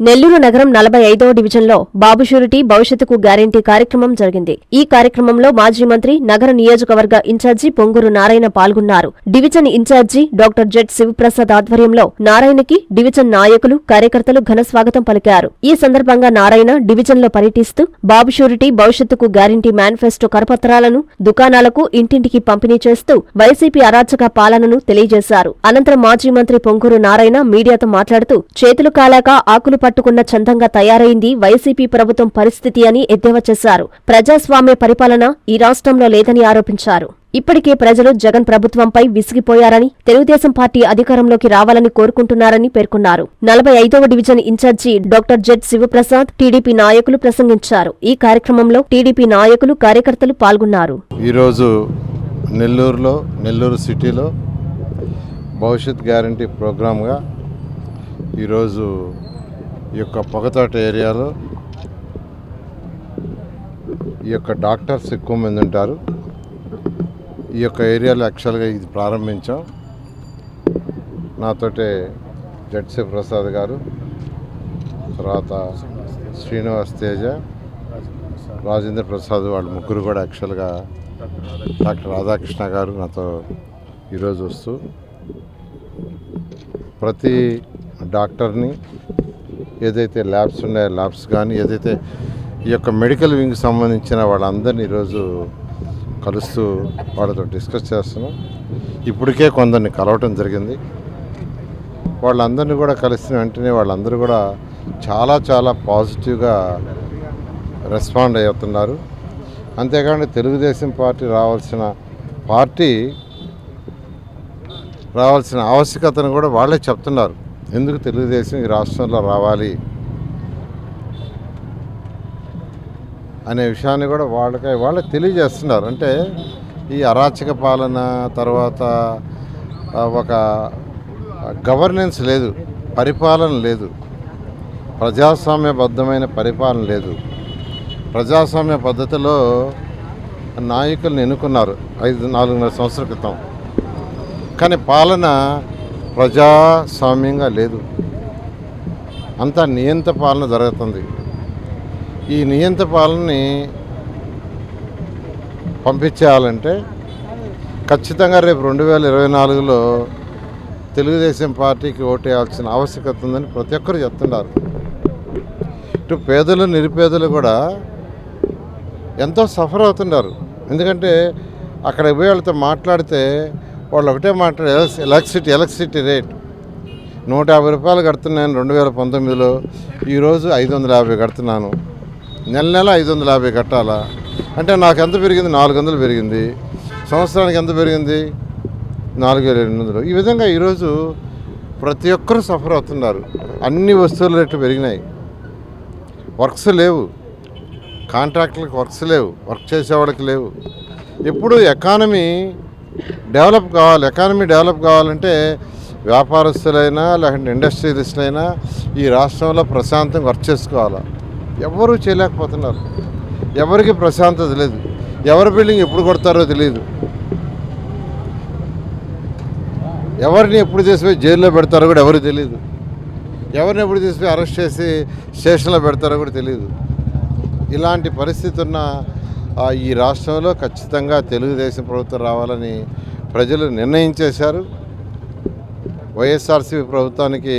నెల్లూరు నగరం నలభై ఐదవ డివిజన్లో బాబు షూరిటీ భవిష్యత్తుకు గ్యారంటీ కార్యక్రమం జరిగింది. ఈ కార్యక్రమంలో మాజీ మంత్రి నగర నియోజకవర్గ ఇన్ఛార్జి పొంగూరు నారాయణ పాల్గొన్నారు. Division incharge doctor Z Shivaprasad ఆధ్వర్యంలో నారాయణకి డివిజన్ నాయకులు కార్యకర్తలు ఘన స్వాగతం పలికారు. ఈ సందర్భంగా నారాయణ డివిజన్లో పర్యటిస్తూ బాబు షూరిటీ భవిష్యత్తుకు గ్యారంటీ మేనిఫెస్టో కరపత్రాలను దుకాణాలకు ఇంటింటికి పంపిణీ చేస్తూ వైసీపీ అరాచక పాలనను తెలియజేశారు. అనంతరం మాజీ మంత్రి పొంగూరు నారాయణ మీడియాతో మాట్లాడుతూ చేతులు కాలాక ఆకులు పట్టుకున్న చందంగా తయారైంది వైసీపీ ప్రభుత్వం పరిస్థితి అని ఎద్దేవా చేశారు. ప్రజాస్వామ్య పరిపాలన ఈ రాష్ట్రంలో లేదని ఆరోపించారు. ఇప్పటికే ప్రజలు జగన్ ప్రభుత్వంపై విసిగిపోయారని తెలుగుదేశం పార్టీ అధికారంలోకి రావాలని కోరుకుంటున్నారని పేర్కొన్నారు. నలభై ఐదవ division incharge doctor Z Shivaprasad TDP నాయకులు ప్రసంగించారు. ఈ కార్యక్రమంలో టీడీపీ నాయకులు కార్యకర్తలు పాల్గొన్నారు. ఈరోజు నెల్లూరులో నెల్లూరు సిటీలో భవిష్యత్ గ్యారంటీ ప్రోగ్రామ్గా ఈరోజు ఈ యొక్క పొగతోట ఏరియాలో ఈ యొక్క డాక్టర్స్ ఎక్కువ మంది ఉంటారు. ఈ యొక్క ఏరియాలో యాక్చువల్గా ఇది ప్రారంభించాం. నాతోటే జడ్సి ప్రసాద్ గారు తర్వాత శ్రీనివాస్ తేజ రాజేంద్ర ప్రసాద్ వాళ్ళ ముగ్గురు కూడా యాక్చువల్గా డాక్టర్ రాధాకృష్ణ గారు నాతో ఈరోజు వస్తూ ప్రతి డాక్టర్ని ఏదైతే ల్యాబ్స్ ఉన్నాయో ల్యాబ్స్ కానీ ఏదైతే ఈ యొక్క మెడికల్ వింగ్కి సంబంధించిన వాళ్ళందరినీ ఈరోజు కలుస్తూ వాళ్ళతో డిస్కస్ చేస్తున్నాం. ఇప్పటికే కొందరిని కలవటం జరిగింది. వాళ్ళందరినీ కూడా కలిసిన వెంటనే వాళ్ళందరూ కూడా చాలా చాలా పాజిటివ్గా రెస్పాండ్ అవుతున్నారు. అంతేకాకుండా తెలుగుదేశం పార్టీ రావాల్సిన పార్టీ రావాల్సిన ఆవశ్యకతను కూడా వాళ్ళే చెప్తున్నారు. ఎందుకు తెలుగుదేశం ఈ రాష్ట్రంలో రావాలి అనే విషయాన్ని కూడా వాళ్ళకి వాళ్ళే తెలియజేస్తున్నారు. అంటే ఈ అరాచక పాలన తర్వాత ఒక గవర్నెన్స్ లేదు పరిపాలన లేదు ప్రజాస్వామ్యబద్ధమైన పరిపాలన లేదు. ప్రజాస్వామ్య పద్ధతిలో నాయకులను ఎన్నుకున్నారు ఐదు నాలుగున్నర సంవత్సరాల క్రితం. కానీ పాలన ప్రజాస్వామ్యంగా లేదు. అంతా నియంత పాలన జరుగుతుంది. ఈ నియంత పాలనని పంపించేయాలంటే ఖచ్చితంగా రేపు రెండు వేల ఇరవై నాలుగులో తెలుగుదేశం పార్టీకి ఓటేయాల్సిన ఆవశ్యకత ఉందని ప్రతి ఒక్కరు చెప్తున్నారు. ఇటు పేదలు నిరుపేదలు కూడా ఎంతో సఫర్ అవుతున్నారు. ఎందుకంటే అక్కడ పోయి వాళ్ళతో మాట్లాడితే వాళ్ళు ఒకటే మాట ఎలక్ట్రిసిటీ ఎలక్ట్రిసిటీ రేట్. నూట యాభై రూపాయలు కడుతున్నాను రెండు వేల పంతొమ్మిదిలో ఈరోజు ఐదు వందల యాభై కడుతున్నాను. నెల నెల ఐదు వందల యాభై కట్టాలా? అంటే నాకు ఎంత పెరిగింది? నాలుగు వందలు పెరిగింది. సంవత్సరానికి ఎంత పెరిగింది? నాలుగు వేల ఎనిమిది వందలు. ఈ విధంగా ఈరోజు ప్రతి ఒక్కరూ సఫర్ అవుతున్నారు. అన్ని వస్తువుల రేట్లు పెరిగినాయి. వర్క్స్ లేవు. కాంట్రాక్టులకు వర్క్స్ లేవు. వర్క్ చేసేవాళ్ళకి లేవు. ఎప్పుడు ఎకానమీ డెవలప్ కావాలి ఎకానమీ డెవలప్ కావాలంటే వ్యాపారస్తులైనా లేకుంటే ఇండస్ట్రియలిస్టులైనా ఈ రాష్ట్రంలో ప్రశాంతంగా వర్క్ చేసుకోవాలి? ఎవరూ చేయలేకపోతున్నారు. ఎవరికి ప్రశాంతత లేదు. ఎవరి బిల్డింగ్ ఎప్పుడు కొడతారో తెలియదు ఎవరిని ఎప్పుడు తీసిపోయి జైల్లో పెడతారో కూడా ఎవరికి తెలియదు ఎవరిని ఎప్పుడు తీసిపోయి అరెస్ట్ చేసి స్టేషన్లో పెడతారో కూడా తెలియదు ఇలాంటి పరిస్థితి ఉన్న ఈ రాష్ట్రంలో ఖచ్చితంగా తెలుగుదేశం ప్రభుత్వం రావాలని ప్రజలు నిర్ణయించేశారు. వైఎస్ఆర్సీపీ ప్రభుత్వానికి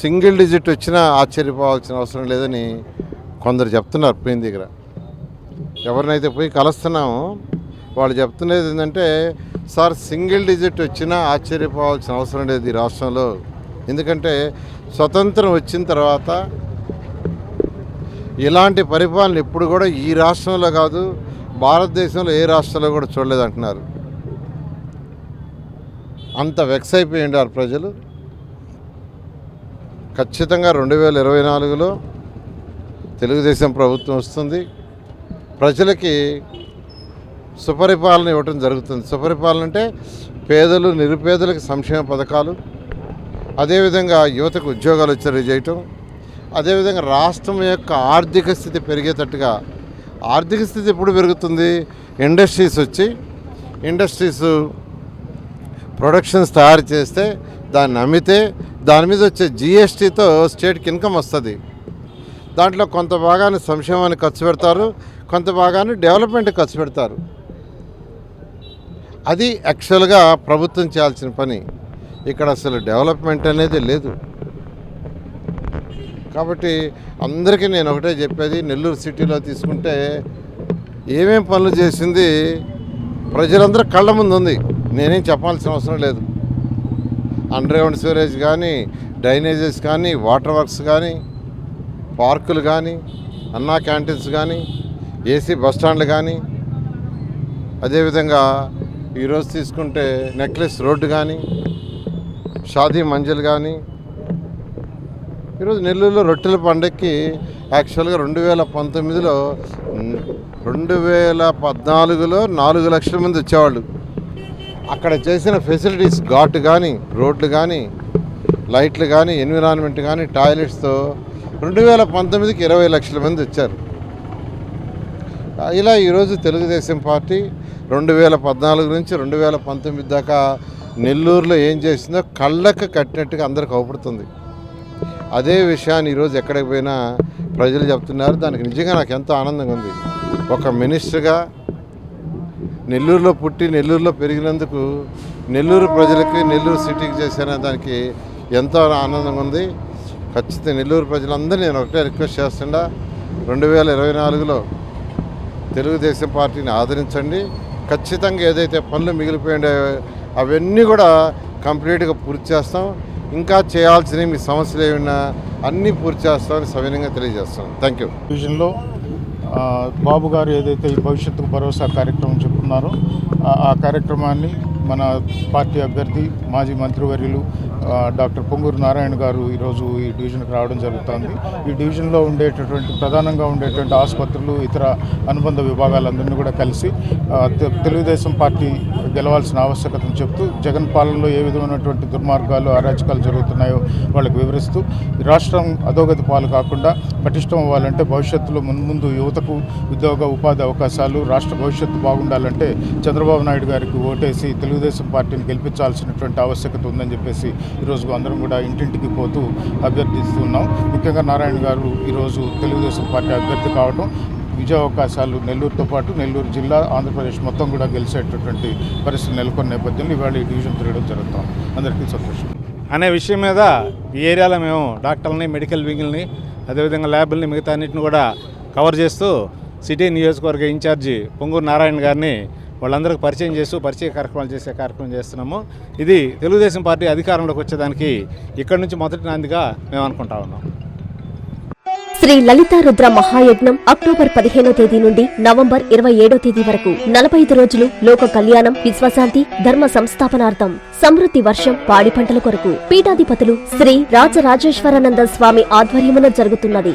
సింగిల్ డిజిట్ వచ్చినా ఆశ్చర్యపోవాల్సిన అవసరం లేదని కొందరు చెప్తున్నారు పోయిన దగ్గర. ఎవరినైతే పోయి కలుస్తున్నామో వాళ్ళు చెప్తున్నది ఏంటంటే సార్ సింగిల్ డిజిట్ వచ్చినా ఆశ్చర్యపోవాల్సిన అవసరం లేదు ఈ రాష్ట్రంలో. ఎందుకంటే స్వతంత్రం వచ్చిన తర్వాత ఇలాంటి పరిపాలన ఇప్పుడు కూడా ఈ రాష్ట్రంలో కాదు భారతదేశంలో ఏ రాష్ట్రంలో కూడా చూడలేదు అంటున్నారు అంత వెక్స్ అయిపోయి ఉండారు ప్రజలు. ఖచ్చితంగా రెండు వేల ఇరవై నాలుగులో తెలుగుదేశం ప్రభుత్వం వస్తుంది. ప్రజలకి సుపరిపాలన ఇవ్వటం జరుగుతుంది. సుపరిపాలన అంటే పేదలు నిరుపేదలకు సంక్షేమ పథకాలు అదేవిధంగా యువతకు ఉద్యోగాలు వచ్చేది చేయటం అదేవిధంగా రాష్ట్రం యొక్క ఆర్థిక స్థితి పెరిగేటట్టుగా ఆర్థిక స్థితి ఎప్పుడు పెరుగుతుంది? ఇండస్ట్రీస్ వచ్చి ఇండస్ట్రీస్ ప్రొడక్షన్స్ తయారు చేస్తే దాన్ని అమ్మితే దాని మీద వచ్చే జిఎస్టీతో స్టేట్కి ఇన్కమ్ వస్తుంది. దాంట్లో కొంత భాగాన్ని సంక్షేమానికి ఖర్చు పెడతారు కొంత భాగాన్ని డెవలప్మెంట్కి ఖర్చు పెడతారు. అది యాక్చువల్గా ప్రభుత్వం చేయాల్సిన పని. ఇక్కడ అసలు డెవలప్మెంట్ అనేది లేదు. కాబట్టి అందరికీ నేను ఒకటే చెప్పేది నెల్లూరు సిటీలో తీసుకుంటే ఏమేం పనులు చేసింది ప్రజలందరూ కళ్ళ ముందు ఉంది నేనేం చెప్పాల్సిన అవసరం లేదు. అండర్గ్రౌండ్ స్టోరేజ్ కానీ డ్రైనేజెస్ కానీ వాటర్ వర్క్స్ కానీ పార్కులు కానీ అన్నా క్యాంటీన్స్ కానీ ఏసీ బస్ స్టాండ్లు కానీ అదేవిధంగా ఈరోజు తీసుకుంటే నెక్లెస్ రోడ్డు కానీ షాదీ మంజిల్ కానీ ఈరోజు నెల్లూరులో రొట్టెల పండక్కి యాక్చువల్గా రెండు వేల పంతొమ్మిదిలో రెండు వేల పద్నాలుగులో నాలుగు లక్షల మంది వచ్చేవాళ్ళు. అక్కడ చేసిన ఫెసిలిటీస్ ఘాట్ కానీ రోడ్లు కానీ లైట్లు కానీ ఎన్విరాన్మెంట్ కానీ టాయిలెట్స్తో రెండు వేల పంతొమ్మిదికి ఇరవై లక్షల మంది వచ్చారు. ఇలా ఈరోజు తెలుగుదేశం పార్టీ రెండు వేల పద్నాలుగు నుంచి రెండు వేల పంతొమ్మిది దాకా నెల్లూరులో ఏం చేసిందో కళ్ళకు కట్టినట్టుగా అందరికి అవపడుతుంది అదే విషయాన్ని ఈరోజు ఎక్కడికి పోయినా ప్రజలు చెప్తున్నారు. దానికి నిజంగా నాకు ఎంతో ఆనందంగా ఉంది. ఒక మినిస్టర్గా నెల్లూరులో పుట్టి నెల్లూరులో పెరిగినందుకు నెల్లూరు ప్రజలకి నెల్లూరు సిటీకి చేసిన దానికి ఎంతో ఆనందంగా ఉంది. ఖచ్చితంగా నెల్లూరు ప్రజలందరినీ నేను ఒకటే రిక్వెస్ట్ చేస్తుండా రెండు వేల ఇరవై నాలుగులో తెలుగుదేశం పార్టీని ఆదరించండి. ఖచ్చితంగా ఏదైతే పనులు మిగిలిపోయిండే అవన్నీ కూడా కంప్లీట్గా పూర్తి చేస్తాం. ఇంకా చేయాల్సినవి మీ సమస్యలు ఏమైనా అన్నీ పూర్తి చేస్తామని సవినయంగా తెలియజేస్తాం థ్యాంక్ యూ డివిజన్లో బాబు గారు ఏదైతే ఈ భవిష్యత్తుకు భరోసా కార్యక్రమం చెప్తున్నారో ఆ- ఆ కార్యక్రమాన్ని మన పార్టీ అభ్యర్థి మాజీ మంత్రివర్యులు డాక్టర్ పొంగూరు నారాయణ గారు ఈరోజు ఈ డివిజన్కి రావడం జరుగుతుంది. ఈ డివిజన్లో ఉండేటటువంటి ప్రధానంగా ఉండేటువంటి ఆసుపత్రులు ఇతర అనుబంధ విభాగాలందరినీ కూడా కలిసి తెలుగుదేశం పార్టీ గెలవాల్సిన ఆవశ్యకతను చెప్తూ జగన్ పాలనలో ఏ విధమైనటువంటి దుర్మార్గాలు అరాచకాలు జరుగుతున్నాయో వాళ్ళకి వివరిస్తూ రాష్ట్రం అధోగతి పాలు కాకుండా పటిష్టం అవ్వాలంటే భవిష్యత్తులో మున్ముందు యువతకు ఉద్యోగ ఉపాధి అవకాశాలు రాష్ట్ర భవిష్యత్తు బాగుండాలంటే చంద్రబాబు నాయుడు గారికి ఓటేసి తెలుగుదేశం పార్టీని గెలిపించాల్సినటువంటి ఆవశ్యకత ఉందని చెప్పేసి ఈరోజు అందరం కూడా ఇంటింటికి పోతూ అభ్యర్థిస్తున్నాం. ముఖ్యంగా నారాయణ గారు ఈరోజు తెలుగుదేశం పార్టీ అభ్యర్థి కావడం విజయ అవకాశాలు నెల్లూరుతో పాటు నెల్లూరు జిల్లా ఆంధ్రప్రదేశ్ మొత్తం కూడా గెలిచేటటువంటి పరిస్థితి నెలకొన్న నేపథ్యంలో ఇవాళ ఈ డివిజన్ తిరగడం జరుగుతాం. అందరికీ సంతోషం. అనే విషయం మీద ఈ ఏరియాలో మేము డాక్టర్లని మెడికల్ వింగిల్ని అదేవిధంగా ల్యాబుల్ని మిగతా అన్నింటిని కూడా కవర్ చేస్తూ సిటీ నియోజకవర్గ ఇన్ఛార్జి పొంగూరు నారాయణ గారిని వాళ్ళందరికీ పరిచయం చేస్తూ పరిచయ కార్యక్రమాలు చేసే కార్యక్రమం చేస్తున్నాము. ఇది తెలుగుదేశం పార్టీ అధికారంలోకి వచ్చేదానికి ఇక్కడ నుంచి మొదటి నాందిగా మేము అనుకుంటా ఉన్నాం. శ్రీ లలితా రుద్ర మహాయజ్ఞం అక్టోబర్ పదిహేనో తేదీ నుండి నవంబర్ ఇరవై ఏడో తేదీ వరకు నలభై ఐదు రోజులు లోక కళ్యాణం విశ్వశాంతి ధర్మ సంస్థాపనార్థం సమృద్ధి వర్షం పాడి పంటల కొరకు. పీఠాధిపతులు శ్రీ రాజరాజేశ్వరానంద స్వామి ఆధ్వర్యమున జరుగుతున్నది.